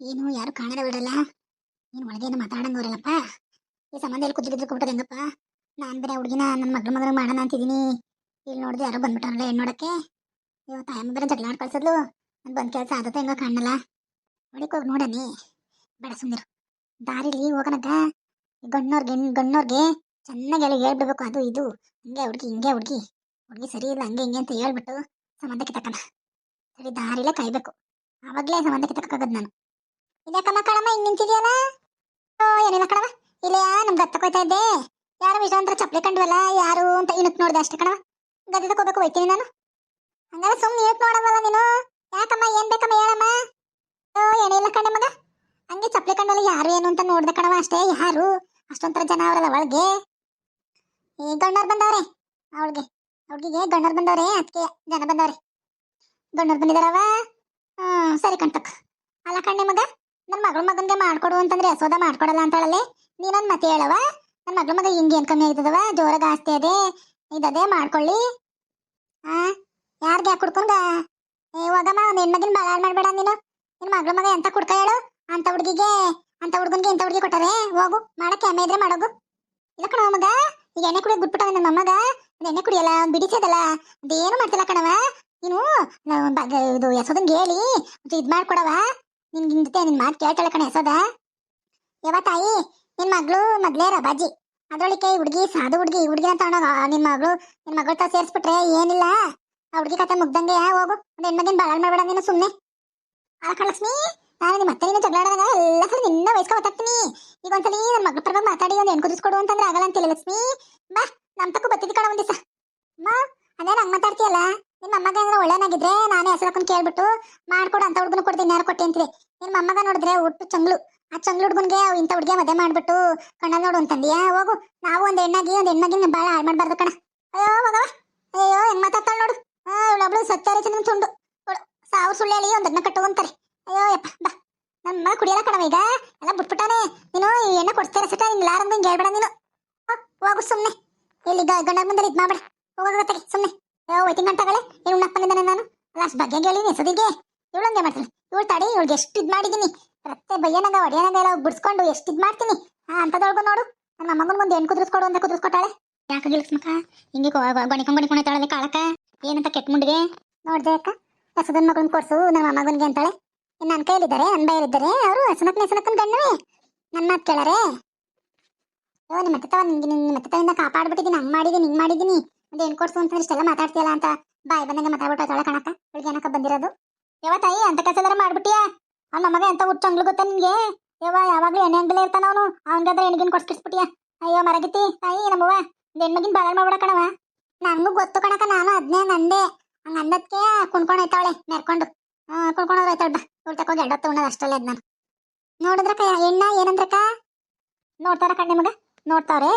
ಏನು, ಯಾರು ಕಾಣದ ಬಿಡಲ್ಲ. ಏನು ಒಳಗೇನು ಮಾತಾಡಂಗವ್ರಲ್ಲಪ್ಪ ಈ ಸಂಬಂಧ ಎಲ್ಲಿ ಕುದ್ದು ಕೊಟ್ಟದ ಹೆಂಗಪ್ಪ? ನಾನು ಬೇರೆ ಹುಡುಗಿನ ನನ್ನ ಮಗಳ ಮಗನ ಮಾಡೋಣ ಅಂತಿದ್ದೀನಿ ಇಲ್ಲಿ ನೋಡಿದ್ರೆ ಯಾರೋ ಬಂದ್ಬಿಟ್ಟಾರಲ್ಲ ಹೆಣ್ಣು ನೋಡಕ್ಕೆ. ಇವ ತಾಯಮ್ಮ ಬೇರೆ ಜಗಳ ಕಳ್ಸದ್ಲು. ನಾನು ಬಂದ್ ಕೆಲಸ ಆದತ್ತೆ ಹೆಂಗ ಕಾಣಲ್ಲ ಒಳಗೆ ಹೋಗಿ ನೋಡನಿ ಬೇಡ ಸುಂದಿರು ದಾರಿಲಿ ಹೋಗೋಣಕ್ಕ. ಗಣ್ಣೋರ್ಗೆ ಗಣ್ಣೋರ್ಗೆ ಚೆನ್ನಾಗಿ ಎಲ್ಲ ಹೇಳ್ಬಿಡ್ಬೇಕು. ಅದು, ಇದು. ಹಿಂಗೆ ಹುಡುಗಿ ಹಿಂಗೆ ಹುಡುಗಿ. ಹುಡುಗಿ ಸರಿ ಇಲ್ಲ, ಹಂಗೆ ಹಿಂಗೆ ಅಂತ ಹೇಳ್ಬಿಟ್ಟು ಸಂಬಂಧಕ್ಕೆ ತಕ್ಕನ ಸರಿ, ದಾರಿಲೇ ಕಾಯ್ಬೇಕು. ಆವಾಗಲೇ ಸಂಬಂಧಕ್ಕೆ ತಕ್ಕಾಗದ್ ನಾನು. ಇದ್ಯಾಕಮ್ಮ ಕಣಮ್ಮ ಹಿಂಗ್ ನಿಂತಿದ್ಯಲ್ಲ? ಓ, ಏನಿಲ್ಲ ಕಣವ ಇಲ್ಲೇ ನಮ್ಗೆ ಗತ್ತ ಕೊಯ್ತಾ ಇದ್ದೆ. ಯಾರು ವಿಶ್ವಾಂತರ ಚಪ್ಪಲಿ ಕಂಡ್ವಲ್ಲ, ಯಾರು ಅಂತ ಇನಕ್ ನೋಡ್ದೆ ಅಷ್ಟೇ ಕಣವ ಗದ್ದದ ಹೋಗ್ಬೇಕು ಹೋಯ್ತೀನಿ ನಾನು. ಹಂಗಾರೆ ಸುಮ್ಮನೆ ಇನಕ್ ನೋಡವಲ್ಲ ನೀನು. ಯಾಕಮ್ಮ, ಏನ್ ಬೇಕಮ್ಮ ಹೇಳಮ್ಮ? ಓ ಏನಿಲ್ಲ ಕಣೆ ಮಗ. ಹಂಗೆ ಚಪ್ಪಲಿ ಕಂಡ್ವಲ್ಲ ಯಾರು ಏನು ಅಂತ ನೋಡ್ದೆ ಕಣವ ಅಷ್ಟೇ, ಯಾರು? ಅಷ್ಟೊಂಥರ ಜನ ಅವರಲ್ಲ ಒಳಗೆ ಈ ಗಣ್ಣರ್ ಬಂದವ್ರೆ, ಅವಳಿಗೆ. ಅವಳಿಗೆ ಗಣ್ಣರ್ ಬಂದವ್ರೆ ಅದಕ್ಕೆ ಜನ ಬಂದವ್ರೆ. ಗಣ್ಣರ್ ಬಂದಿದಾರವ ಹ್ಮ್, ಸರಿ ಕಣ್ತಕ್ ಅಲ್ಲ ಕಣ್ಣೆ ಮಗ ನನ್ನ ಮಗಳ ಮಗನ್ಗೆ ಮಾಡ್ಕೊಡು ಅಂತಂದ್ರೆ ಯಶೋದ ಮಾಡ್ಕೊಡಲ್ಲ ಅಂತಾಳಲ್ಲೇ? ನೀನೊಂದ್ ಮತ್ತೆ ಹೇಳವ ನನ್ನ ಮಗಳ ಮಗ ಹಿಂಗೆ ಕಮ್ಮಿ ಆಯ್ತದವ ಜೋರಾಗ ಆಸ್ತಿ ಅದೇ. ಇದದೇ ಮಾಡ್ಕೊಳ್ಳಿ. ಯಾರ್ಗ್ಯಾ ಯಾಕೆ ಕುಡ್ಕೊಂಡ? ಏ, ಹೋಗಮ್ಮ, ಒಂದ್ ಹೆಣ್ಮಗಿನ ಬಲಾಳ್ ಮಾಡ್ಬೇಡ ನೀನು. ನಿನ್ ಮಗಳ ಮಗ ಎಂತ ಕುಡ್ಕ ಹೇಳು? ಅಂತ ಹುಡುಗಿಗೆ, ಅಂತ ಹುಡುಗನ್ಗೆ ಇಂಥ ಹುಡುಗಿ ಕೊಟ್ಟಾರೆ? ಹೋಗು, ಮಾಡಕ್ಕೆ ಎಮ್ಮೆ ಇದ್ರೆ ಮಾಡೋಗು. ಇಲ್ಲ ಕಣವ ಮಗ, ಈಗ ಎಣ್ಣೆ ಕುಡಿಯೋದು ಬಿಟ್ಬಿಟ್ಟವ ನನ್ನ ಮಗ ಎಣ್ಣೆ ಕುಡಿಯಲ್ಲ ಬಿಡಿಸದಲ್ಲ ಅದೇನು ಮಾಡ್ತಿಲ್ಲ ಕಣವ ನೀನು ಇದು ಯಶೋದಂಗೆ ಹೇಳಿ ಇದ್ ಮಾಡ್ಕೊಡವ ನಿನ್ಗೆ ಹಿಂಗತೆ ನಿನ್ ಮಾತು ಕೇಳ್ತಾಳೆ ಕಣೆ ಯಶೋದ ಯಾವ ತಾಯಿ, ನಿನ್ ಮಗಳು ಮೊದ್ಲೇ ಬಾಜಿ ಅದ್ರೊಳಗೆ ಹುಡುಗಿ, ಸಾಧು ಹುಡುಗಿ ಹುಡುಗಿ ಅಂತ ಅನ್ನೋಗ ನಿನ್ ಮಗಳು, ನಿನ್ ಮಗಳ ತ ಸೇರಿಸ್ಬಿಟ್ರೆ ಏನಿಲ್ಲ. ಆ ಹುಡುಗಿ ಕತೆ ಮುಗ್ದಂಗೆ ಹೋಗು. ಒಂದು ಹೆಣ್ಮಗಿನ ಬಾಳ್ ಮಾಡ್ಬೇಡ ನೀನು ಅಲ್ಲ ಕಳಸ್ನಿ ನಾನು ನಿಮ್ಮ ಮತ್ತೆ ನೀನು ಜಗಳ ಆಡಿದಾಗ ಎಲ್ಲ ಸಲ ನಿನ್ನ ವಯಸ್ಕ ಮಾತಾಡ್ತೀನಿ ಈಗ ಒಂದ್ಸಲಿ ನನ್ನ ಮಗಳ ಪರವಾಗಿ ಮಾತಾಡಿ ಒಂದು ಹೆಣ್ ಕುದಿಸ್ಕೊಡು ಅಂತಂದ್ರೆ ಆಗಲ್ಲ ಅಂತಿಲ್ಲ ಲಕ್ಷ್ಮಿ. ಬಾ ನಮ್ಮ ತಕ್ಕ ಬತ್ತಿದ್ ಕಣ ಒಂದಿಸ ಮಾ, ಅದೇ ನಂಗೆ ಮಾತಾಡ್ತೀಯಲ್ಲ. ನಿಮ್ಮ ಅಮ್ಮಗ ಏನಾರ ಒಳ್ಳೆನಾಗಿದ್ರೆ ನಾನೇ ಹೆಸರಕ್ಕನ್ ಕೇಳ್ಬಿಟ್ಟು ಮಾಡ್ಕೊಡು ಅಂತ ಹುಡುಗನ ಕೊಡ್ತೀನಿ, ಯಾರು ಕೊಟ್ಟೆ ಅಂತೀರಿ? ನಿಮ್ಮ ಮೊಮ್ಮಗ ನೋಡಿದ್ರೆ ಒಟ್ಟು ಚಂಗ್ಳು. ಆ ಚಂಗ್ಳು ಹುಡುಗನ್ಗೆ ಇಂಥ ಹುಡುಗಿ ಮದುವೆ ಮಾಡ್ಬಿಟ್ಟು ಕಣ್ಣಲ್ಲಿ ನೋಡು ಅಂತಂದಿಯಾ? ಹೋಗು. ನಾವು ಒಂದ್ ಹೆಣ್ಣಾಗಿ, ಒಂದು ಹೆಣ್ಮಗಿನ ಬಾಳ ಹಾಳು ಮಾಡಬಾರ್ದು ಕಣ. ಅಯ್ಯೋ ಮಗವ ಅಯ್ಯೋ, ಹೆಂಗ್ ಮಾತಾಡ್ತಾಳ ನೋಡು. ಇವಳೊಬ್ಳು ಸತ್ಯಾರಿ ಚಂದ್ರ ತುಂಡು. ಸಾವಿರ ಸುಳ್ಳು ಒಂದನ್ನ ಕಟ್ಟು ಅಂತಾರೆ. ಅಯ್ಯೋ, ಯಪ್ಪ, ಬಾ. ನಮ್ಮ ಕುಡಿಯಲ್ಲ ಕಣವ ಈಗ. ಎಲ್ಲ ಬಿಟ್ಬಿಟ್ಟಾನೆ. ನೀನು ಎಣ್ಣೆ ಕೊಡ್ತೀರ ಸಟ ನಿನ್ ಲಾರಂದು ಹಿಂಗೆ ಹೇಳ್ಬೇಡ ನೀನು. ಹೋಗು ಸುಮ್ಮನೆ ಇಲ್ಲಿ ಗಂಡ ಮುಂದೆ ಇದು ಮಾಡ್ಬೇಡ. ಹೋಗೋಗತ್ತೆ ಸುಮ್ಮನೆ ಹೋಯ್ತೀನಿ ಗಂಟಗಳೇ ಏನು ಉಣ್ಣಪ್ಪನಿದ್ದಾನೆ ನಾನು? ಅಷ್ಟು ಬಗ್ಗೆ ಹೇಳಿ ಸದಿಗೆ ಇವಳು ಹಂಗೆ ಮಾಡ್ತಾಳೆ. ಇವಳು ತಡಿ, ಇವಳಿಗೆ ಎಷ್ಟು ಇದು ಮಾಡಿದ್ದೀನಿ ರತ್ತೆ ಬಯ್ಯನಾಗ ಒಡೆಯನಾಗ ಎಲ್ಲ ಬಿಡಿಸ್ಕೊಂಡು ಎಷ್ಟು ಇದು ಮಾಡ್ತೀನಿ. ಹಾ ಅಂಥದೊಳಗು ನೋಡು. ನನ್ನ ಮಗನ ಮುಂದೆ ಹೆಣ್ ಕುದಿಸ್ಕೊಡು ಅಂತ ಕುದಿಸ್ಕೊಟ್ಟಾಳೆ ಯಾಕೆ ಗಿಳಿಸ್ಮಕ್ಕ ಹಿಂಗೆ ಗೊಣಿಕೊಂಡ್ ಗೊಣಿಕೊಂಡಾಳೆ ಕಾಳಕ ಏನಂತ ಕೆಟ್ಟ ಮುಂಡಿಗೆ? ನೋಡ್ದೆ ಅಕ್ಕ. ಹಸದನ್ ಮಗನ್ ಕೊಡ್ಸು ನಮ್ಮ ಮಗನ್ಗೆ ಅಂತಾಳೆ. ಇನ್ನು ನನ್ನ ಕೈಯಲ್ಲಿದ್ದಾರೆ ನನ್ನ ಬೈಯಲ್ಲಿದ್ದಾರೆ. ಅವರು ಹಸನಕ್ಕನ ನೆಸನಕ್ಕನ್ ಗಣ್ಣವೇ ನನ್ನ ಮಾತು ಕೇಳಾರೆ? ಓ ನಿಮ್ಮ ಅತ್ತವ ನಿನ್ನ ನಿಮ್ಮ ಅತ್ತವಿಂದ ಕಾಪಾಡ್ಬಿಟ್ಟಿದ್ದೀನಿ ಹಂಗೆ ಮಾಡಿದ್ದೀನಿ ಹಿಂಗೆ ಮಾಡಿದೀನಿ. ಹೆಣ್ ಕೊಡ್ಸು ಅಂತಂದ್ರೆ ಇಷ್ಟೆಲ್ಲ ಮಾತಾಡ್ತೀಯಲ್ಲ ಅಂತ ಬಾಯ್ ಬಂದಂಗೆ ಮಾತಾಡ್ಬಿಟ್ಟು ಕಣಕ ಏನಕ್ಕ ಬಂದಿರೋದು? ಯಾವ ತಾಯಿ ಅಂತ ಕೆಲಸ ಮಾಡ್ಬಿಟ್ಟಿಯ? ಅವ್ನ ಮಗ ಎಂತ ಹುಟ್ಟು ಅಂಗ್ಳು ಗೊತ್ತಾ ನಿನ್ಗೆ? ಯವ್ವ, ಯಾವಾಗ್ಲೂ ಎಣ್ಣೆ ಅಂಗಲೇ ಇರ್ತಾನ ಅವನು. ಅವನ್ಗಾದ್ರೆ ಹೆಣ್ಗಿನ್ ಕೊಡ್ಸ್ಕಿಸ್ಬಿಟ್ಟಿಯಾ ಅಯ್ಯೋ, ಮರಗಿತಿ. ತಾಯಿ, ನಮ್ಮವ್ವ. ಹೆಣ್ಮಗಿನ ಬಾಳ ಮಾಡ್ಬಿಡ ಕಣವ ನಂಗೂ ಗೊತ್ತು ಕಣಕ ನಾನು ಅದ್ನೇ ನಂದೆ. ಹಂಗ ಅಂದದ್ಕೆ ಕುಣ್ಕೊಂಡು ನೆರ್ಕೊಂಡು. ಕುಣ್ಕೊಂಡು ಹೋಯ್ತಾಳ ಬಾ. ಇವ್ಳು ತಕೊಂಡು ಎಡತ್ತು ಉಣ್ಣದ ಅಷ್ಟಲ್ಲೇ ನಾನು. ನೋಡಿದ್ರಕ್ಕ, ಎಣ್ಣ ಏನಂದ್ರಕ್ಕ? ನೋಡ್ತಾರ ಕಣ್ಣೆ ಮಗ ನೋಡ್ತಾವ್ರೆ?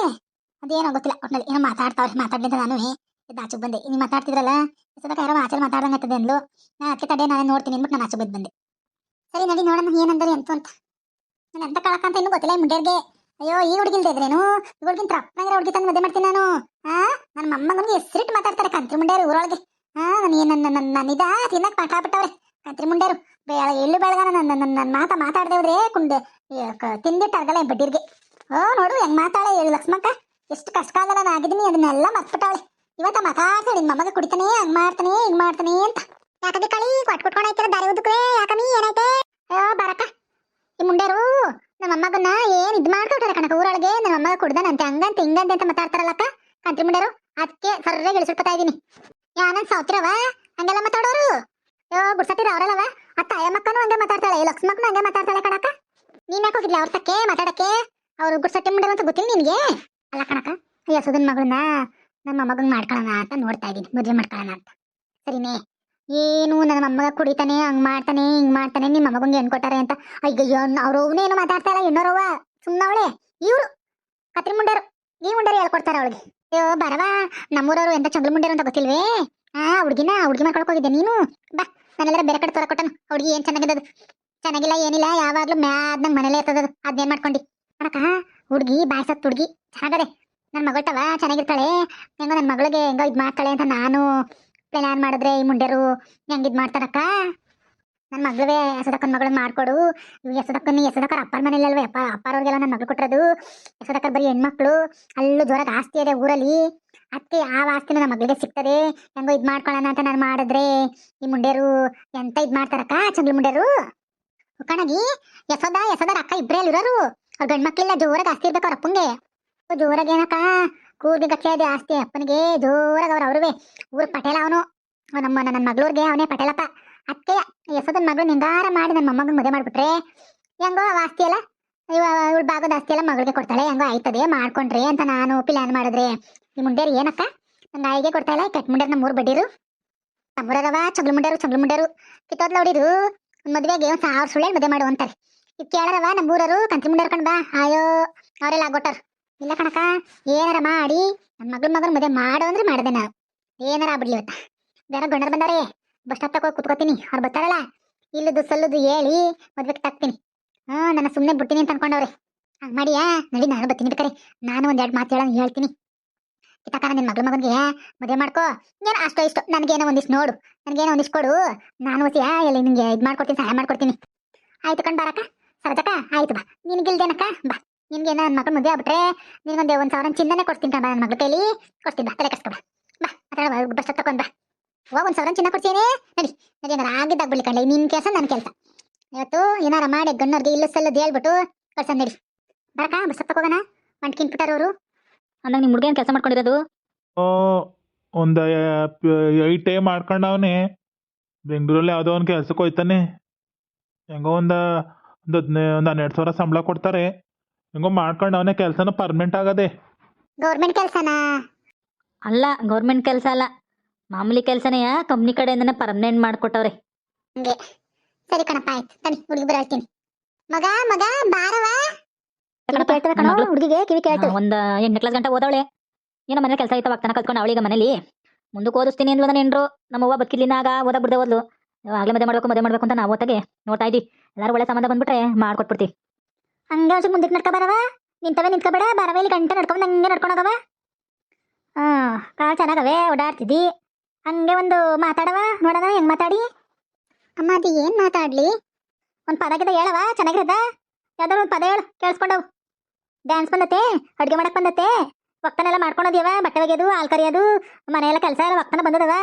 ಅದೇನೋ ಗೊತ್ತಿಲ್ಲ. ಒಟ್ಟಿನಲ್ಲಿ ಏನೋ ಮಾತಾಡ್ತಾವ್ರಿ, ಮಾತಾಡ್ಲಿಂದ ನಾನು ಆಚೆಗೆ ಬಂದೆ. ನೀವು ಮಾತಾಡ್ತಿದ್ರಲ್ಲ? ಸದಕ ಯಾರೋ ಆಚೆ ಆಗ್ತದೆ ಅಂದ್ಲು. ನಾನು ಅದಕ್ಕೆ ತಡೆ, ನಾನು ನೋಡ್ತೀನಿ ಅಂದ್ಬಿಟ್ಟು ನಾನು ಆಚೆ ಬಂದು ಸರಿ ನಡಿ ನೋಡೋಣ, ಏನಂದ್ರೆ ಎಂತ ಅಂತ. ನಾನು ಎಂತ ಕಳಕ ಅಂತ ಇನ್ನೂ ಗೊತ್ತಿಲ್ಲ ಈ ಮುಂಡ್ಯರ್ಗೆ ಅಯ್ಯೋ, ಈ ಹುಡುಗಿಲ್ದ ಇದ್ರೇನು? ಹುಡುಗಿನ ಪ್ರಪ್ಪನಾಗಿರೋ ಹುಡುಗಿ ತಂದು ಮದುವೆ ಮಾಡ್ತೀನಿ ನಾನು. ಹಾ ನನ್ನ ಮೊಮ್ಮಗನಿಗೆ ಹೆಸರಿಟ್ಟು ಮಾತಾಡ್ತಾರೆ ಕಂತ್ರಿ ಮುಂಡೇರು ಊರೊಳಗೆ. ಹಾ ನಾನು ಏನು ನನ್ನ ನನ್ನ ಇದ ತಿನ್ನಕ್ ಪಾಠ ಬಿಟ್ಟವ್ರೆ ಕಂತ್ರಿ ಮುಂಡೇರು, ಬೇಳ ಎಳ್ಳು ಬೆಳಗಾನ ನನ್ನ ನನ್ನ ನನ್ನ ಮಾತ ಮಾತಾಡ್ದೇವ್ರೆ ಕುಂಡೆ ತಿಂದಿಟ್ಟಾಗಲ್ಲ ಈ ಬಡ್ಡಿರ್ಗೆ. ಓ, ನೋಡು ಹೆಂಗ್ ಮಾತಾಡ ಹೇಳು ಲಕ್ಷ್ಮಕ್ಕ. ಎಷ್ಟು ಕಷ್ಟಕಾಲ ನಾನು ಆಗಿದ್ದೀನಿ, ಅದನ್ನೆಲ್ಲ ಮರ್ತ್ಬಿಟ್ಟಾಳೆ ಇವತ್ತ ಮಾತಾಡ್ತಾಳೆ ನಿನ್ ಮಮ್ಮಗ ಕುಡಿತಾನೆ, ಹಂಗ್ ಮಾಡ್ತಾನೆ, ಹಿಂಗ್ ಮಾಡ್ತಾನೆ ಅಂತ. ಯಾಕಂದ್ರೆ ಕಳಿ ಕೊಟ್ ಕೊಟ್ಕೊಂಡು ಆಯ್ತಲ್ಲ ದಾರಿ ಉದ್ದಕ್ಕೆ ಯಾಕಮ್ಮಿ ಏನೈತೆ ಅಯ್ಯೋ ಬರಕ ಈ ಮುಂಡೇರು ನಮ್ಮ ಅಮ್ಮಗನ್ನ ಏನ್ ಇದ್ ಮಾಡ್ಕೊಟ್ಟಾರೆ ಕಣಕ ಊರೊಳಗೆ ನಮ್ಮ ಅಮ್ಮಗ ಕುಡ್ದಾನಂತೆ, ಹಂಗಂತ, ಹಿಂಗಂತೆ ಅಂತ ಮಾತಾಡ್ತಾರಲ್ಲಕ್ಕ. ಕಂತ್ರಿ ಮುಂಡೇರು, ಅದಕ್ಕೆ ಸರ್ರೆ ಇಳಿಸ್ಬಿಡ್ತಾ ಇದೀನಿ. ಯಾನನ್ ಸಾವ್ತಿರವ ಹಂಗೆಲ್ಲ ಮಾತಾಡೋರು? ಅಯ್ಯೋ, ಗುಡ್ಸತ್ತಿರ ಅವರಲ್ಲವ? ಆ ತಾಯ ಮಕ್ಕನು ಹಂಗೆ ಮಾತಾಡ್ತಾಳೆ ಲಕ್ಷ್ಮಕ್ಕನು ಹಂಗೆ ಮಾತಾಡ್ತಾಳೆ ಕಣಕ ನೀನ್ ಯಾಕೆ ಹೋಗಿದ್ಲ ಅವ್ರ ತಕ್ಕೆ ಮಾತಾಡಕ್ಕೆ? ಅವ್ರು ಗುಡ್ಸಟ್ಟೆ ಮುಂಡೇರು ಅಂತ ಗೊತ್ತಿಲ್ಲ ನಿನ್ಗೆ? ಅಲ್ಲ ಕಣಕ ಯಶೋದನ್ ಮಗಳನ್ನ ನಮ್ಮ ಮಗನ್ ಮಾಡ್ಕೊಳ್ಳೋಣ ಅಂತ ನೋಡ್ತಾ ಇದೀನಿ ಮದುವೆ ಮಾಡ್ಕೊಳ್ಳೋಣ ಅಂತ. ಸರಿನೇ? ಏನು ನನ್ನ ಮೊಮ್ಮಗ ಕುಡಿತಾನೆ, ಹಂಗ್ ಮಾಡ್ತಾನೆ, ಹಿಂಗ್ ಮಾಡ್ತಾನೆ, ನಿಮ್ಮ ಮಗಂಗೆ ಕೊಟ್ಟಾರೆ ಅಂತ? ಅಯ್ಯೋ ಅವ್ರ ಅವನೇನು ಮಾತಾಡ್ತಾ ಇಲ್ಲ ಇನ್ನೋರವ್ವ ಸುಮ್ಮನವಳೆ ಇವ್ರು, ಕತ್ರಿ ಮುಂಡರು, ಈ ಮುಂಡರು ಹೇಳ್ಕೊಡ್ತಾರ ಅವಳಿಗೆ. ಅಯ್ಯೋ, ಬರವಾ, ನಮ್ಮೂರವ್ರು ಎಂತ ಚಂದ್ರ ಮುಂಡರು ಅಂತ ಗೊತ್ತಿಲ್ವೇ? ಆ, ಹುಡ್ಗಿನ, ಹುಡುಗಿ ಹೋಗಿದ್ದೆ ನೀನು? ಬಾ ನಾನೆಲ್ಲರ ಬೇರೆ ಕಡೆ ತೋರಕೊಟ್ಟನು, ಹುಡ್ಗಿ ಏನ್ ಚೆನ್ನಾಗಿದ್ದದು? ಚೆನ್ನಾಗಿಲ್ಲ, ಏನಿಲ್ಲ, ಯಾವಾಗ್ಲೂ ಮ್ಯಾದ್ನಂಗ್ ಮನೇಲೇ ಇರ್ತದದು, ಅದ್ನೇನ್ ಮಾಡ್ಕೊಂಡಿ? ಅಣಕ ಹುಡ್ಗಿ, ಬಾಯ್ಸತ್ ಹುಡ್ಗಿ. ಚೆನ್ನಾಗದೆ ನನ್ನ ಮಗಳ್ತವ ಚೆನ್ನಾಗಿರ್ತಾಳೆ? ಹೆಂಗೋ ನನ್ನ ಮಗಳಿಗೆ ಹೆಂಗೋ ಇದ್ ಮಾಡ್ತಾಳೆ ಅಂತ ನಾನು ಪ್ಲಾನ್ ಮಾಡಿದ್ರೆ ಈ ಮುಂಡ್ಯರು ಹೆಂಗ್ ಇದ್ ಮಾಡ್ತಾರಕ್ಕ? ನನ್ನ ಮಗಳೇ ಯಶೋದಕ್ಕನ ಮಗಳನ್ನ ಮಾಡ್ಕೊಡು. ಯಶೋದಕ್ಕನ ಯಶೋದಕ್ಕರ ಅಪ್ಪರ ಮನೇಲಲ್ವೇ ಅಪ್ಪ, ಅಪ್ಪರವ್ರಿಗೆಲ್ಲ ನನ್ನ ಮಗಳು ಕೊಟ್ಟಿರೋದು. ಯಶೋದಕ್ಕರ ಬರೀ ಹೆಣ್ಮಕ್ಳು. ಅಲ್ಲೂ ಜ್ವರದ ಆಸ್ತಿ ಇದೆ ಊರಲ್ಲಿ. ಅದಕ್ಕೆ ಆ ಆಸ್ತಿನೂ ನಮ್ಮ ಮಗಳಿಗೆ ಸಿಗ್ತದೆ. ಹೆಂಗೋ ಇದು ಮಾಡ್ಕೊಳ್ಳೋಣ ಅಂತ ನಾನು ಮಾಡಿದ್ರೆ ಈ ಮುಂಡ್ಯರು ಎಂತ ಇದು ಮಾಡ್ತಾರಕ್ಕ ಚಂಗ್ಲು ಮುಂಡೇರು ಕಣಗಿ ಯಶೋದ ಯಶೋದರ ಅಕ್ಕ ಇಬ್ಬರೇ ಇರೋರು. ಅವ್ರ ಗಂಡ್ಮಕ್ಳೆಲ್ಲ ಜೋರಾಗಿ ಆಸ್ತಿ ಇರ್ಬೇಕು ಅವ್ರ ಅಪ್ಪಂಗೆ. ಜೋರಾಗಿ ಏನಕ್ಕ? ಕೂರ್ಗೆ ಕಚ್ಚೆ ಆಸ್ತಿ ಅಪ್ಪನಿಗೆ, ಜೋರಾಗಿ ಅವ್ರ ಅವ್ರವೇ. ಊರ್ ಪಟೇಲ ಅವನು. ನಮ್ಮ ನನ್ನ ಮಗಳೂರ್ಗೆ ಅವನೇ ಪಟೇಲಪ್ಪ. ಅದಕ್ಕೆ ಯಶೋದನ್ ಮಗಳು ನಿಂಗಾರ ಮಾಡಿ ನನ್ನ ಮೊಮ್ಮಗನ ಮದುವೆ ಮಾಡ್ಬಿಟ್ರೆ. ಹೆಂಗೋ ಅವ ಆಸ್ತಿ ಎಲ್ಲ? ಇವ, ಇವಳು ಭಾಗದ ಆಸ್ತಿ ಎಲ್ಲ ಮಗಳಿಗೆ ಕೊಡ್ತಾಳೆ. ಹೆಂಗೋ ಆಯ್ತದೆ, ಮಾಡ್ಕೊಂಡ್ರಿ ಅಂತ ನಾನು ಪ್ಲಾನ್ ಮಾಡಿದ್ರೆ. ಈ ಮುಂಡೇರು ಏನಕ್ಕ? ನನ್ನ ನಾಯಿಗೆ ಕೊಡ್ತಾ ಇಲ್ಲ ಕೆಟ್ಟ ಮುಂಡೇರು ನಮ್ಮ ಊರು ಬಡ್ಡಿರು ತಮ್ಮೂರವ ಚಗ್ಲು ಮುಂಡೇರು ಚಗ್ಲು ಮುಂಡೇರು ಕಿತ್ತೋದ್ಲ ಹೊಡಿರು ಮದುವೆಗೆ ಒಂದು ಸಾವಿರ ಸುಳ್ಳೆ ಮದುವೆ ಮಾಡು ಅಂತಾರೆ. ಇದು ಕೇಳರವ ನಮ್ಮೂರರು, ಕಂತ್ರಿ ಮುಂಡೇರು ಕಣ್ ಬಾ. ಅಯ್ಯೋ, ಅವರೆಲ್ಲ ಆಗೋಟರ್ ಇಲ್ಲ ಕಣಕ ಏನಾರ ಮಾಡಿ ನನ್ನ ಮಗಳ ಮಗನ ಮದುವೆ ಮಾಡು ಅಂದ್ರೆ ಮಾಡಿದೆ ನಾವು. ಏನಾರ ಆಗ್ಬಿಡ್ಲಿ ಇವತ್ತ. ಬೇರೆ ಗಂಡರ್ ಬಂದಾರೆ. ಬಸ್ ಸ್ಟಾಪ್ ತಗೋ ಕುತ್ಕೋತೀನಿ. ಅವ್ರು ಬರ್ತಾರಲ್ಲ. ಇಲ್ಲದು ಸಲ್ಲದು ಹೇಳಿ ಮದ್ವೆಗೆ ತಾಕ್ತೀನಿ. ಹಾ, ನನ್ನ ಸುಮ್ಮನೆ ಬಿಡ್ತೀನಿ ಅಂತ ಅನ್ಕೊಂಡವ್ರೆ. ಹಂಗೆ ಮಾಡಿಯಾ? ನಡಿ, ನಾನು ಬರ್ತೀನಿ ಬೇಕಾರೆ. ನಾನು ಒಂದ್ ಎರಡು ಮಾತು ಹೇಳೋ ಹೇಳ್ತೀನಿ. ಕಿತಕ್ಕ ನಿನ್ನ ಮಗಳ ಮಗನಿಗೆ ಮದುವೆ ಮಾಡ್ಕೋ. ಏನು ಅಷ್ಟೋ ಇಷ್ಟು. ನನಗೇನೋ ಒಂದಿಷ್ಟು ನೋಡು. ನನಗೇನೋ ಒಂದಿಷ್ಟು ಕೊಡು. ನಾನು ಓಸಿಯಾ ಎಲ್ಲ ನಿಂಗೆ ಇದು ಮಾಡ್ಕೊಡ್ತೀನಿ, ಸಹಾಯ ಮಾಡ್ಕೊಡ್ತೀನಿ. ಆಯ್ತು ಕಣ್ ಬಾರಕ್ಕ. ಸರಜಕ್ಕ, ಆಯ್ತು ಬಾ. ನಿನ್ಗಿಲ್ದೇನಕ್ಕ? ಬಾ. ನಿನ್ಗೆ ನನ್ನ ಮಗಳ ಮದುವೆ ಆಗ್ಬಿಟ್ರೆ ನಿನ್ಗೊಂದೇ ಒಂದು ಸಾವಿರ ಚಿನ್ನನೇ ಕೊಡ್ತೀನಿ ಕಣ ನನ್ನ ಮಗಳ ಕೈಲಿ. ಕೊಡ್ತೀನಿ ಬಾ, ತಲೆ ಕಸ್ಕೊ ಬಾ ಬಾ ಮಾತಾಡ ಬಸ್ ತಕೊಂಡ್ ಬಾ ಹೋಗ್ ಒಂದು ಸಾವಿರ ಚಿನ್ನ ಕೊಡ್ತೀನಿ ನಡಿ ನಡಿ ಏನಾರ ಆಗಿದ್ದಾಗ ಬಿಡ್ಲಿ ಕಣ್ಲೆ ನಿನ್ನ ಕೆಲಸ ನನ್ನ ಕೆಲಸ. ಇವತ್ತು ಏನಾರ ಮಾಡಿ ಗಣ್ಣವ್ರಿಗೆ ಇಲ್ಲ ಸಲ್ಲದು ಹೇಳ್ಬಿಟ್ಟು ಕಳ್ಸ ನಡಿ. ಬರಕ ಬಸ್ ತಗೋಗೋಣ ಒಂದ್ ಕಿಂಟ್ಬಿಟ್ಟಾರ ಅವರು. ಅಂದಾಗ ನಿಮ್ಮ ಹುಡುಗ ಏನು ಕೆಲಸ ಮಾಡ್ಕೊಂಡಿರೋದು? ಓ ಒಂದು ಐ ಟಿ ಮಾಡ್ಕೊಂಡವನೇ. ಬೆಂಗಳೂರಲ್ಲಿ ಯಾವುದೋ ಒಂದು ಕೆಲ್ಸಕ್ಕೆ ಹೋಯ್ತಾನೆ. ಹೆಂಗೋ ಒಂದು ಒಂದು ಹದಿನೈ ಒಂದು ಹನ್ನೆರಡು ಸಾವಿರ ಸಂಬಳ ಕೊಡ್ತಾರೆ. ಹೆಂಗೋ ಮಾಡ್ಕೊಂಡವನೆ ಕೆಲಸನ ಪರ್ಮನೆಂಟ್ ಆಗದೆ. ಗೌರ್ಮೆಂಟ್ ಕೆಲಸನಾ? ಅಲ್ಲ ಗೌರ್ಮೆಂಟ್ ಕೆಲಸ ಅಲ್ಲ. ಮಾಮೂಲಿ ಕೆಲಸನೇ ಕಂಪ್ನಿ ಕಡೆಯಿಂದನೇ ಪರ್ಮನೆಂಟ್ ಮಾಡ್ಕೊಟ್ಟವ್ರೆ. ಹಂಗೆ. ಸರಿ ಕಣಪ್ಪ ಆಯ್ತು. ತಡಿ ಹುಡುಗಿ ಬರಳ್ತೀನಿ ಮಗ ಮಗ ಬಾರವ ಕಣೋ ಹುಡುಗಿಗೆ ಕಿವಿ ಕೇಳ್ತವೆ ಒಂದು ಎಂಟನೇ ಕ್ಲಾಸ್ ಗಂಟೆ ಓದವಳೆ. ಏನೋ ಮನೆ ಕೆಲಸ ಐತವ ತನಕ ಕಲ್ತ್ಕೊಂಡು ಅವಳಿಗೆ ಮನೇಲಿ. ಮುಂದಕ್ಕೆ ಓದಿಸ್ತೀನಿ ಅಂದ್ಲು ನೆಂಡ್ರು ನಮ್ಮ ಅವ್ವ ಬದುಕಿಲಿನಾಗ ಓದ ಬಿಡದೆ ಓದ್ಲು. ಆಗಲೇ ಮದುವೆ ಮಾಡ್ಬೇಕು ಮದುವೆ ಮಾಡ್ಬೇಕು ಅಂತ ನಾವು ಓತಾಗೆ ನೋಡ್ತಾ ಇದ್ದಿ ಎಲ್ಲರೂ ಒಳ್ಳೆ ಸಂಬಂಧ ಬಂದ್ಬಿಟ್ರೆ ಮಾಡ್ಕೊಟ್ಬಿಡ್ತಿ ಹಂಗೆ ಒಂಚೂರು ಮುಂದಕ್ಕೆ ನಡ್ಕೊ ಬರವ? ನಿಂತವೆ ನಿಂತ್ಕೊಬೇಡ ಬರವ ಇಲ್ಲಿ ಗಂಟೆ ನಡ್ಕೊಂಡು ಹಂಗೆ ನಡ್ಕೊಂಡೋಗವ ಹಾ ಕಾಲು ಚೆನ್ನಾಗವೆ ಓಡಾಡ್ತಿದ್ದಿ. ಹಂಗೆ ಒಂದು ಮಾತಾಡವ ನೋಡೋಣ ಹೆಂಗ್ ಮಾತಾಡಿ? ಅಮ್ಮ ಅದು ಏನ್ ಮಾತಾಡಲಿ? ಒಂದು ಪದ ಗಿದ ಹೇಳವ ಚೆನ್ನಾಗಿರದ ಯಾವ್ದಾರು ಒಂದು ಪದ ಹೇಳು ಕೇಳಿಸ್ಕೊಂಡವು ಡ್ಯಾನ್ಸ್ ಬಂದತೆ ಅಡುಗೆ ಮಾಡಕ್ ಬಂದತೆ. ಒಕ್ಕನೆಲ್ಲ ಮಾಡ್ಕೊಳೋದ್ಯವ ಬಟ್ಟೆ ಒಗೆಯೋದು ಹಾಲ್ ಕರಿಯೋದು ಮನೆಯೆಲ್ಲ ಕೆಲಸ ಎಲ್ಲ ಒಕ್ಕನ ಬಂದದವ.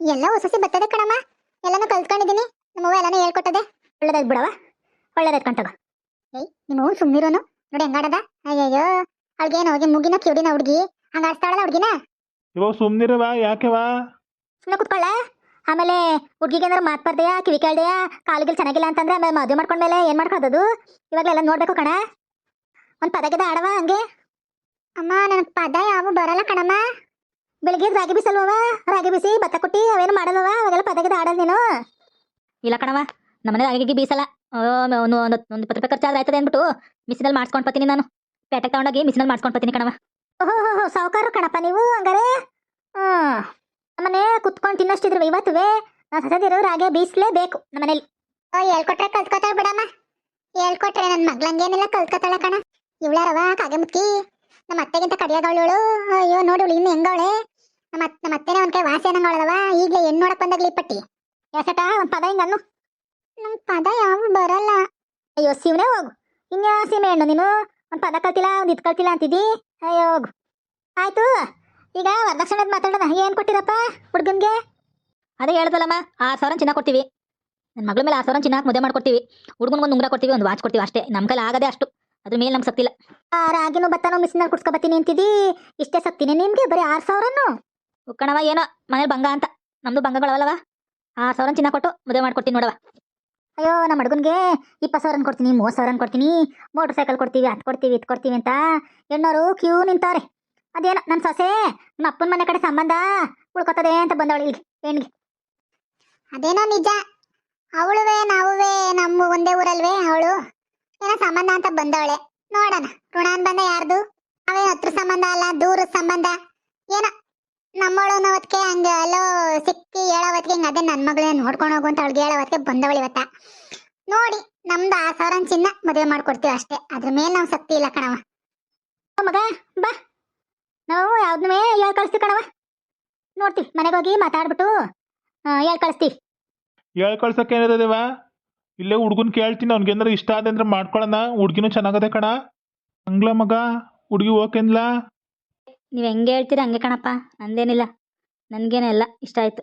ಎಲ್ಲ ಹೊಸಸಿ ಬರ್ತದೆ ಕಣಮ್ಮ. ಎಲ್ಲಾನು ಕಲ್ತ್ಕೊಂಡಿದ್ದೀನಿ. ನಮ್ಮವ್ವ ಎಲ್ಲಾನು ಹೇಳ್ಕೊಟ್ಟದೆ. ಒಳ್ಳೇದಾಯ್ತು ಬಿಡವ ಒಳ್ಳೇದಾಯ್ತು ಕಂಟಗ ಏಯ್ ನಿಮ್ಮ ಅವ್ನು ಸುಮ್ಮನಿರೋನು ನೋಡಿ ಹೆಂಗಾಡದ ಅಯ್ಯಯ್ಯೋ ಅವಳಿಗೇನು ಹೋಗಿ ಮುಗಿನ ಕಿವಿಡಿನ ಹುಡುಗಿ? ಹಂಗ ಆಡ್ಸ್ತಾಳಲ್ಲ ಹುಡುಗಿನ? ಇವಾಗ ಸುಮ್ಮನಿರವ ಯಾಕೆವಾ ಸುಮ್ಮನೆ ಕುತ್ಕೊಳ್ಳ. ಆಮೇಲೆ ಹುಡುಗಿಗೆ ಏನಾರು ಮಾತು ಬರ್ದೆಯಾ ಕಿವಿ ಕೇಳ್ದೆಯಾ ಕಾಲಿಗೆ ಚೆನ್ನಾಗಿಲ್ಲ ಅಂತಂದ್ರೆ ಆಮೇಲೆ ಮದುವೆ ಮಾಡ್ಕೊಂಡ್ಮೇಲೆ ಏನ್ ಮಾಡ್ಕೊಳ್ಳೋದು ಇವಾಗಲೆಲ್ಲ ನೋಡ್ಬೇಕು ಕಣ. ಒಂದು ಪದಗೆದ ಆಡವ ಹಂಗೆ? ಅಮ್ಮ ನನಗೆ ಪದ ಯಾವ ಬರಲ್ಲ ಕಣಮ್ಮ. ಬೆಳಿಗ್ಗೆ ರಾಗಿ ಬಿಸಲ್ವವ ರಾಗಿ ಬಿಸಿ ಭತ್ತ ಕೊಟ್ಟಿ ಅವೇನು ಮಾಡಲ್ವ ಅವಾಗೆಲ್ಲ ಪದಗದ ಆಡಲ್ ನೀನು? ಇಲ್ಲ ಕಣವ ನಮ್ಮನೆ ರಾಗಿಗೆ ಬೀಸಲ್ಲ. ಓ ಒಂದು ಒಂದು ಒಂದು ಇಪ್ಪತ್ತು ರೂಪಾಯಿ ಖರ್ಚಾದ್ರೆ ಆಯ್ತದೆ ಅಂದ್ಬಿಟ್ಟು ಮಿಷಿನಲ್ಲಿ ಮಾಡ್ಸ್ಕೊಂಡು ಬರ್ತೀನಿ ನಾನು. ಪೇಟೆಗೆ ತಗೊಂಡೋಗಿ ಮಿಷಿನಲ್ಲಿ ಮಾಡ್ಸ್ಕೊಂಡು ಬರ್ತೀನಿ ಕಣವ ಓಹೋ ಸಾವುಕಾರರು ಕಣಪ್ಪ ನೀವು ಹಂಗಾರೆ? ಹ್ಞೂ ನಮ್ಮನೆ ಕುತ್ಕೊಂಡು ತಿನ್ನಷ್ಟಿದ್ರು ಇವತ್ತುವೆ. ನಾವು ಸಸದಿರೋ ರಾಗೆ ಬೀಸಲೇಬೇಕು ನಮ್ಮನೇಲಿ. ಓ ಹೇಳ್ಕೊಟ್ರೆ ಕಲ್ತ್ಕೊತಾಳೆ ಬಿಡಮ್ಮ. ಹೇಳ್ಕೊಟ್ರೆ ನನ್ನ ಮಗ್ಳಂಗೇನೆಲ್ಲ ಕಲ್ತ್ಕೊತಾಳೆ ಕಣ. ಇವಳಾರವ ಕಾಗೆ ಮುಕ್ಕಿ ನಮ್ಮ ಅತ್ತೆಗಿಂತ ಕಡಿಯಾಗವಳು ಅಯ್ಯೋ ನೋಡು ಇನ್ನು ಹೆಂಗವಳೆ? ನಮ್ಮ ನಮ್ಮ ಅತ್ತೆನೇ ಒಂದ್ ಕೈ ವಾಸಿ ಅನ್ನಂಗವಳವ ಈಗಲೇ ಹೆಣ್ಣು ನೋಡಕ್ ಬಂದಾಗ್ಲಿ ಈ ಪಟ್ಟಿ. ಯಾಸಟ ಒಂದ್ ಪದ ಹಿಂಗ ಅನ್ನು ನಮ್ ಪದ ಯಾವ ಬರಲ್ಲ. ಅಯ್ಯೋ ಸೀಮೆ ಹೋಗು. ಇನ್ಯಾ ಸೀಮೆ ಹೆಣ್ಣು ನೀನು? ಒಂದ್ ಪದ ಕಲ್ತಿಲ್ಲ ಒಂದ್ ಇದ್ ಕಲ್ತಿಲ್ಲ ಅಂತಿದ್ದಿ? ಅಯ್ಯೋ ಹೋಗು. ಆಯ್ತು. ಈಗ ವರದಕ್ಷಿಣೆ ಮಾತಾಡೋಣ. ಏನ್ ಕೊಟ್ಟಿರಪ್ಪ ಹುಡ್ಗನ್ಗೆ? ಅದೇ ಹೇಳ್ದಲ್ಲಮ್ಮ ಆರು ಸಾವಿರ ಚಿನ್ನ ಕೊಡ್ತೀವಿ. ನನ್ನ ಮಗಳ ಮೇಲೆ ಆ ಸಾವಿರ ಚಿನ್ನ ಹಾಕಿ ಮದುವೆ ಮಾಡ್ಕೊಡ್ತೀವಿ. ಹುಡುಗನ್ಗೆ ಒಂದು ಉಂಗುರ ಕೊಡ್ತೀವಿ ಒಂದು ವಾಚ್ ಕೊಡ್ತೀವಿ ಅಷ್ಟೇ. ನಮ್ಮ ಕೈಲಿ ಆಗದೆ ಅಷ್ಟು. ಅದ್ರ ಮೇಲೆ ನಮ್ಗೆ ಸತ್ತಿಲ್ಲ. ಆ ರಾಗಿನೂ ಭತ್ತನೂ ಮಿಸ್ನಲ್ಲಿ ಕುಡ್ಸ್ಕೊ ಬತ್ತೀನಿ ಅಂತಿದ್ದಿ? ಇಷ್ಟೇ ಸಕ್ತೀನಿ ನಿಮ್ಗೆ? ಬರೀ ಆರು ಸಾವಿರನು? ಉಕ್ಕಣವ ಏನೋ ಮನೇಲಿ ಬಂಗ ಅಂತ. ನಮ್ದು ಬಂಗಗಳವಲ್ಲವ ಆರು ಸಾವಿರ ಚಿನ್ನ ಕೊಟ್ಟು ಮದುವೆ ಮಾಡ್ಕೊಡ್ತೀನಿ ನೋಡವ ಅಯ್ಯೋ ನಮ್ಮ ಹುಡುಗನ್ಗೆ ಇಪ್ಪತ್ತು ಸಾವಿರ ಕೊಡ್ತೀನಿ, ಮೂವತ್ತು ಸಾವಿರ ಕೊಡ್ತೀನಿ, ಮೋಟರ್ ಸೈಕಲ್ ಕೊಡ್ತೀವಿ, ಅದು ಕೊಡ್ತೀವಿ, ಇದು ಕೊಡ್ತೀವಿ ಅಂತ ಹೆಣ್ಣೋರು ಕ್ಯೂ ನಿಂತವ್ರೆ. ಅದೇನೋ ನನ್ನ ಸೊಸೆ ನಮ್ಮ ಅಪ್ಪನ ಮನೆ ಕಡೆ ಸಂಬಂಧ ಉಳ್ಕೊತದೆ ಅಂತ ಬಂದವಳು ಇಲ್ಲಿ ಹೆಣ್ಗೆ ಅದೇನೋ ನಿಜ. ಅವಳುವೆ, ನಾವುವೆ, ನಮ್ಮ ಒಂದೇ ಊರಲ್ವೇ ಅವಳು. ಏನೋ ಸಂಬಂಧ ಅಂತ ಬಂದವಳೆ. ನೋಡೋಣ, ಋಣಾನ್ ಬಂದ ಯಾರ್ದು? ಅವೇ ಹತ್ರ ಸಂಬಂಧ ಅಲ್ಲ ದೂರ ಸಂಬಂಧ? ಏನೋ ನಮ್ಮವಳು ಅವತ್ಗೆ ಹಂಗ ಅಲ್ಲೋ ಸಿಕ್ಕಿ ಹೇಳೋವತ್ಗೆ ಹಿಂಗ ಅದೇ ನನ್ನ ಮಗಳೇ ನೋಡ್ಕೊಂಡು ಹೋಗು ಅಂತ ಅವಳಿಗೆ ಹೇಳೋವತ್ಗೆ ಬಂದವಳು ಇವತ್ತ. ನೋಡಿ, ನಮ್ದು ಆ ಸಾವಿರ ಚಿನ್ನ ಮದುವೆ ಮಾಡ್ಕೊಡ್ತೀವಿ ಅಷ್ಟೇ. ಅದ್ರ ಮೇಲೆ ನಾವು ಸಕ್ತಿ ಇಲ್ಲ ಕಣವ ಮಗ, ಬಾ. ನಾವು ಯಾವ್ದನ್ನೂ ಹೇಳ್ ಕಳಿಸ್ತೀವಿ ಕಣವ ನೋಡ್ತೀವಿ ಮನೆಗೆ ಹೋಗಿ ಮಾತಾಡ್ಬಿಟ್ಟು ಹೇಳಿ ಕಳಿಸ್ತೀವಿ ಹೇಳ್ ಕಳ್ಸಕ್ಕೆ ಏನಿದೇವ ಇಲ್ಲೇ ಹುಡ್ಗನ್ ಕೇಳ್ತೀನಿ ಅವ್ನಿಗೇನಾರ ಇಷ್ಟ ಆದ್ರೆ ಮಾಡ್ಕೊಳ್ಳೋಣ ಹುಡ್ಗಿನೂ ಚೆನ್ನಾಗದೆ ಕಣ. ಹಂಗ್ಲ ಮಗ, ಹುಡ್ಗಿ ಓಕೆನ್ಲಾ? ನೀವು ಹೆಂಗೆ ಹೇಳ್ತೀರ ಹಂಗೆ ಕಣಪ್ಪ. ನಂದೇನಿಲ್ಲ. ನನಗೇನೆ ಎಲ್ಲ ಇಷ್ಟ ಆಯ್ತು.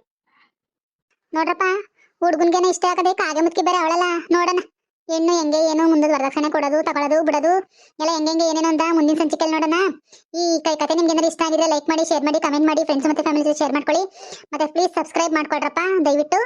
ನೋಡ್ರಪ್ಪ, ಹುಡುಗನ್ಗೇನೆ ಇಷ್ಟ ಆಗದೆ ಕಾಗೆ ಬೇರೆ ಅವಳಲ್ಲ. ನೋಡೋಣ. ಹೆಣ್ಣು ಹೆಂಗೆ ಏನೋ ಮುಂದೆ ವರದಕ್ಷಿಣೆ ಕೊಡೋದು ತಗೊಳ್ಳೋದು ಬಿಡೋದು. ಎಲ್ಲ ಹೆಂಗೆ ಹೆಂಗೆ ಏನೇನು ಅಂತ ಮುಂದಿನ ಸಂಚಿಕೆಯಲ್ಲಿ ನೋಡೋಣ. ಈ ಕೈ ಕತೆ ನಿಮ್ಗೆ ಏನಾದ್ರು ಇಷ್ಟ ಆಗಿದ್ರೆ ಲೈಕ್ ಮಾಡಿ ಶೇರ್ ಮಾಡಿ ಕಮೆಂಟ್ ಮಾಡಿ ಫ್ರೆಂಡ್ಸ್ ಮತ್ತೆ ಫ್ಯಾಮಿಲಿ ಶೇರ್ ಮಾಡ್ಕೊಳ್ಳಿ. ಮತ್ತೆ ಪ್ಲೀಸ್ ಸಬ್ಸ್ಕ್ರೈಬ್ ಮಾಡ್ಕೊಳ್ರಪ್ಪ ದಯವಿಟ್ಟು.